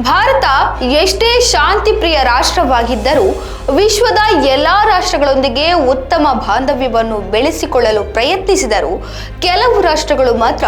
ಭಾರತ ಎಷ್ಟೇ ಶಾಂತಿಪ್ರಿಯ ರಾಷ್ಟ್ರವಾಗಿದ್ದರೂ ವಿಶ್ವದ ಎಲ್ಲ ರಾಷ್ಟ್ರಗಳೊಂದಿಗೆ ಉತ್ತಮ ಬಾಂಧವ್ಯವನ್ನು ಬೆಳೆಸಿಕೊಳ್ಳಲು ಪ್ರಯತ್ನಿಸಿದರೂ ಕೆಲವು ರಾಷ್ಟ್ರಗಳು ಮಾತ್ರ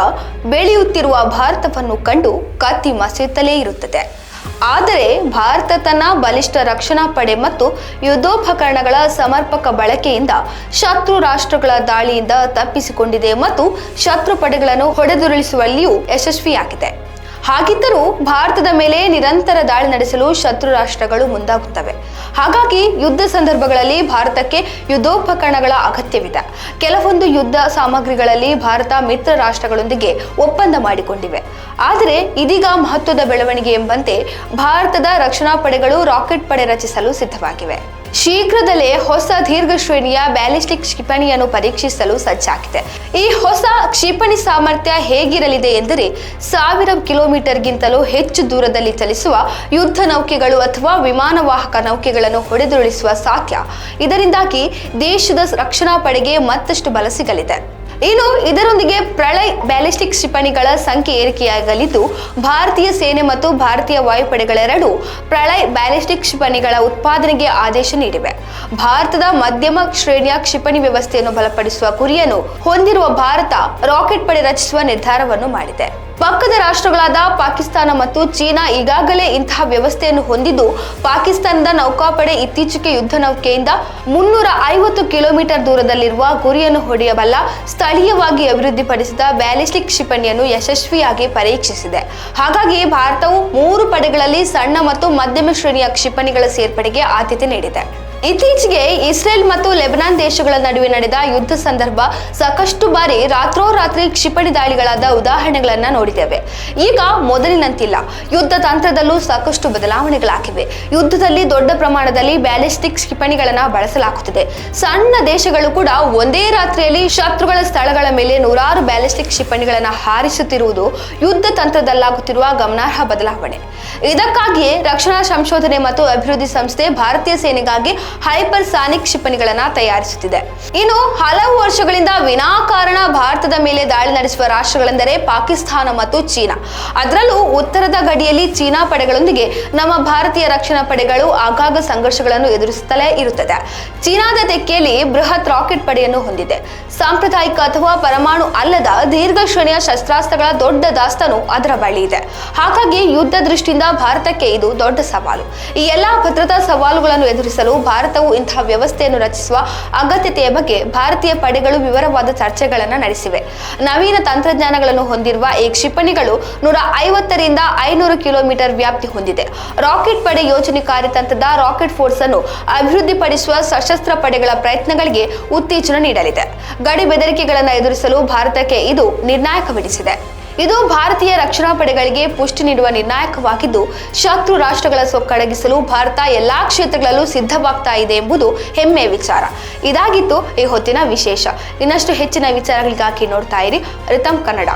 ಬೆಳೆಯುತ್ತಿರುವ ಭಾರತವನ್ನು ಕಂಡು ಕತ್ತಿ ಮಸೆಯುತ್ತಲೇ ಇರುತ್ತದೆ. ಆದರೆ ಭಾರತ ತನ್ನ ಬಲಿಷ್ಠ ರಕ್ಷಣಾ ಪಡೆ ಮತ್ತು ಯುದ್ಧೋಪಕರಣಗಳ ಸಮರ್ಪಕ ಬಳಕೆಯಿಂದ ಶತ್ರು ರಾಷ್ಟ್ರಗಳ ದಾಳಿಯಿಂದ ತಪ್ಪಿಸಿಕೊಂಡಿದೆ ಮತ್ತು ಶತ್ರು ಪಡೆಗಳನ್ನು ಹೊಡೆದುರುಳಿಸುವಲ್ಲಿಯೂ ಯಶಸ್ವಿಯಾಗಿದೆ. ಹಾಗಿದ್ದರೂ ಭಾರತದ ಮೇಲೆ ನಿರಂತರ ದಾಳಿ ನಡೆಸಲು ಶತ್ರು ರಾಷ್ಟ್ರಗಳು ಮುಂದಾಗುತ್ತವೆ. ಹಾಗಾಗಿ ಯುದ್ಧ ಸಂದರ್ಭಗಳಲ್ಲಿ ಭಾರತಕ್ಕೆ ಯುದ್ಧೋಪಕರಣಗಳ ಅಗತ್ಯವಿದೆ. ಕೆಲವೊಂದು ಯುದ್ಧ ಸಾಮಗ್ರಿಗಳಲ್ಲಿ ಭಾರತ ಮಿತ್ರ ರಾಷ್ಟ್ರಗಳೊಂದಿಗೆ ಒಪ್ಪಂದ ಮಾಡಿಕೊಂಡಿವೆ. ಆದರೆ ಇದೀಗ ಮಹತ್ವದ ಬೆಳವಣಿಗೆ ಎಂಬಂತೆ ಭಾರತದ ರಕ್ಷಣಾ ಪಡೆಗಳು ರಾಕೆಟ್ ಪಡೆ ರಚಿಸಲು ಸಿದ್ಧವಾಗಿವೆ. ಶೀಘ್ರದಲ್ಲೇ ಹೊಸ ದೀರ್ಘ ಶ್ರೇಣಿಯ ಬ್ಯಾಲಿಸ್ಟಿಕ್ ಕ್ಷಿಪಣಿಯನ್ನು ಪರೀಕ್ಷಿಸಲು ಸಜ್ಜಾಗಿದೆ. ಈ ಹೊಸ ಕ್ಷಿಪಣಿ ಸಾಮರ್ಥ್ಯ ಹೇಗಿರಲಿದೆ ಎಂದರೆ ಸಾವಿರ ಕಿಲೋಮೀಟರ್ಗಿಂತಲೂ ಹೆಚ್ಚು ದೂರದಲ್ಲಿ ಚಲಿಸುವ ಯುದ್ಧ ನೌಕೆಗಳು ಅಥವಾ ವಿಮಾನವಾಹಕ ನೌಕೆಗಳನ್ನು ಹೊಡೆದುರುಳಿಸುವ ಸಾಧ್ಯ. ಇದರಿಂದಾಗಿ ದೇಶದ ರಕ್ಷಣಾ ಪಡೆಗೆ ಮತ್ತಷ್ಟು ಬಲ ಸಿಗಲಿದೆ. ಇನ್ನು ಇದರೊಂದಿಗೆ ಪ್ರಳಯ್ ಬ್ಯಾಲಿಸ್ಟಿಕ್ ಕ್ಷಿಪಣಿಗಳ ಸಂಖ್ಯೆ ಏರಿಕೆಯಾಗಲಿದ್ದು, ಭಾರತೀಯ ಸೇನೆ ಮತ್ತು ಭಾರತೀಯ ವಾಯುಪಡೆಗಳೆರಡು ಪ್ರಳಯ್ ಬ್ಯಾಲಿಸ್ಟಿಕ್ ಕ್ಷಿಪಣಿಗಳ ಉತ್ಪಾದನೆಗೆ ಆದೇಶ ನೀಡಿವೆ. ಭಾರತದ ಮಧ್ಯಮ ಶ್ರೇಣಿಯ ಕ್ಷಿಪಣಿ ವ್ಯವಸ್ಥೆಯನ್ನು ಬಲಪಡಿಸುವ ಗುರಿಯನ್ನು ಹೊಂದಿರುವ ಭಾರತ ರಾಕೆಟ್ ಪಡೆ ರಚಿಸುವ ನಿರ್ಧಾರವನ್ನು ಮಾಡಿದೆ. ಪಕ್ಕದ ರಾಷ್ಟ್ರಗಳಾದ ಪಾಕಿಸ್ತಾನ ಮತ್ತು ಚೀನಾ ಈಗಾಗಲೇ ಇಂತಹ ವ್ಯವಸ್ಥೆಯನ್ನು ಹೊಂದಿದ್ದು, ಪಾಕಿಸ್ತಾನದ ನೌಕಾಪಡೆ ಇತ್ತೀಚೆಗೆ ಯುದ್ಧ ನೌಕೆಯಿಂದ ಮುನ್ನೂರ ಐವತ್ತು ಕಿಲೋಮೀಟರ್ ದೂರದಲ್ಲಿರುವ ಗುರಿಯನ್ನು ಹೊಡೆಯಬಲ್ಲ ಸ್ಥಳೀಯವಾಗಿ ಅಭಿವೃದ್ಧಿಪಡಿಸಿದ ಬ್ಯಾಲಿಸ್ಟಿಕ್ ಕ್ಷಿಪಣಿಯನ್ನು ಯಶಸ್ವಿಯಾಗಿ ಪರೀಕ್ಷಿಸಿದೆ. ಹಾಗಾಗಿ ಭಾರತವು ಮೂರು ಪಡೆಗಳಲ್ಲಿ ಸಣ್ಣ ಮತ್ತು ಮಧ್ಯಮ ಶ್ರೇಣಿಯ ಕ್ಷಿಪಣಿಗಳ ಸೇರ್ಪಡೆಗೆ ಆದ್ಯತೆ ನೀಡಿದೆ. ಇತ್ತೀಚೆಗೆ ಇಸ್ರೇಲ್ ಮತ್ತು ಲೆಬನಾನ್ ದೇಶಗಳ ನಡುವೆ ನಡೆದ ಯುದ್ಧ ಸಂದರ್ಭ ಸಾಕಷ್ಟು ಬಾರಿ ರಾತ್ರೋರಾತ್ರಿ ಕ್ಷಿಪಣಿ ದಾಳಿಗಳಾದ ಉದಾಹರಣೆಗಳನ್ನ ನೋಡಿದ್ದೇವೆ. ಈಗ ಮೊದಲಿನಂತಿಲ್ಲ. ಯುದ್ಧ ತಂತ್ರದಲ್ಲೂ ಸಾಕಷ್ಟು ಬದಲಾವಣೆಗಳಾಗಿವೆ. ಯುದ್ಧದಲ್ಲಿ ದೊಡ್ಡ ಪ್ರಮಾಣದಲ್ಲಿ ಬ್ಯಾಲಿಸ್ಟಿಕ್ ಕ್ಷಿಪಣಿಗಳನ್ನ ಬಳಸಲಾಗುತ್ತಿದೆ. ಸಣ್ಣ ದೇಶಗಳು ಕೂಡ ಒಂದೇ ರಾತ್ರಿಯಲ್ಲಿ ಶತ್ರುಗಳ ಸ್ಥಳಗಳ ಮೇಲೆ ನೂರಾರು ಬ್ಯಾಲಿಸ್ಟಿಕ್ ಕ್ಷಿಪಣಿಗಳನ್ನು ಹಾರಿಸುತ್ತಿರುವುದು ಯುದ್ಧ ತಂತ್ರದಲ್ಲಾಗುತ್ತಿರುವ ಗಮನಾರ್ಹ ಬದಲಾವಣೆ. ಇದಕ್ಕಾಗಿಯೇ ರಕ್ಷಣಾ ಸಂಶೋಧನೆ ಮತ್ತು ಅಭಿವೃದ್ಧಿ ಸಂಸ್ಥೆ ಭಾರತೀಯ ಸೇನೆಗಾಗಿ ಹೈಪರ್ ಸಾನಿಕ್ ಕ್ಷಿಪಣಿಗಳನ್ನ ತಯಾರಿಸುತ್ತಿದೆ. ಇನ್ನು ಹಲವು ವರ್ಷಗಳಿಂದ ವಿನಾಕಾರಣ ಭಾರತದ ಮೇಲೆ ದಾಳಿ ನಡೆಸುವ ರಾಷ್ಟ್ರಗಳೆಂದರೆ ಪಾಕಿಸ್ತಾನ ಮತ್ತು ಚೀನಾ. ಅದರಲ್ಲೂ ಉತ್ತರದ ಗಡಿಯಲ್ಲಿ ಚೀನಾ ಪಡೆಗಳೊಂದಿಗೆ ನಮ್ಮ ಭಾರತೀಯ ರಕ್ಷಣಾ ಪಡೆಗಳು ಆಗಾಗ ಸಂಘರ್ಷಗಳನ್ನು ಎದುರಿಸುತ್ತಲೇ ಇರುತ್ತದೆ. ಚೀನಾದ ತೆಕ್ಕೆಯಲ್ಲಿ ಬೃಹತ್ ರಾಕೆಟ್ ಪಡೆಯನ್ನು ಹೊಂದಿದೆ. ಸಾಂಪ್ರದಾಯಿಕ ಅಥವಾ ಪರಮಾಣು ಅಲ್ಲದ ದೀರ್ಘ ಶ್ರೇಣಿಯ ಶಸ್ತ್ರಾಸ್ತ್ರಗಳ ದೊಡ್ಡ ದಾಸ್ತಾನು ಅದರ ಬಳಿ ಇದೆ. ಹಾಗಾಗಿ ಯುದ್ಧ ದೃಷ್ಟಿಯಿಂದ ಭಾರತಕ್ಕೆ ಇದು ದೊಡ್ಡ ಸವಾಲು. ಈ ಎಲ್ಲಾ ಭದ್ರತಾ ಸವಾಲುಗಳನ್ನು ಎದುರಿಸಲು ಭಾರತವು ಇಂತಹ ವ್ಯವಸ್ಥೆಯನ್ನು ರಚಿಸುವ ಅಗತ್ಯತೆಯ ಬಗ್ಗೆ ಭಾರತೀಯ ಪಡೆಗಳು ವಿವರವಾದ ಚರ್ಚೆಗಳನ್ನು ನಡೆಸಿವೆ. ನವೀನ ತಂತ್ರಜ್ಞಾನಗಳನ್ನು ಹೊಂದಿರುವ ಈ ಕ್ಷಿಪಣಿಗಳು ನೂರ ಐವತ್ತರಿಂದ ಐನೂರು ಕಿಲೋಮೀಟರ್ ವ್ಯಾಪ್ತಿ ಹೊಂದಿದೆ. ರಾಕೆಟ್ ಪಡೆ ಯೋಜನೆ ಕಾರ್ಯತಂತ್ರದ ರಾಕೆಟ್ ಫೋರ್ಸ್ ಅನ್ನು ಅಭಿವೃದ್ಧಿಪಡಿಸುವ ಸಶಸ್ತ್ರ ಪಡೆಗಳ ಪ್ರಯತ್ನಗಳಿಗೆ ಉತ್ತೇಜನ ನೀಡಲಿದೆ. ಗಡಿ ಬೆದರಿಕೆಗಳನ್ನು ಎದುರಿಸಲು ಭಾರತಕ್ಕೆ ಇದು ನಿರ್ಣಾಯಕವೆನಿಸಿದೆ. ಇದು ಭಾರತೀಯ ರಕ್ಷಣಾ ಪಡೆಗಳಿಗೆ ಪುಷ್ಟಿ ನೀಡುವ ನಿರ್ಣಾಯಕವಾಗಿದ್ದು, ಶತ್ರು ರಾಷ್ಟ್ರಗಳ ಸೊಕ್ಕಡಗಿಸಲು ಭಾರತ ಎಲ್ಲಾ ಕ್ಷೇತ್ರಗಳಲ್ಲೂ ಸಿದ್ಧವಾಗ್ತಾ ಇದೆ ಎಂಬುದು ಹೆಮ್ಮೆಯ ವಿಚಾರ. ಇದಾಗಿತ್ತು ಈ ಹೊತ್ತಿನ ವಿಶೇಷ. ಇನ್ನಷ್ಟು ಹೆಚ್ಚಿನ ವಿಚಾರಗಳಿಗಾಗಿ ನೋಡ್ತಾ ಇರಿ ರಿತಮ್ ಕನ್ನಡ.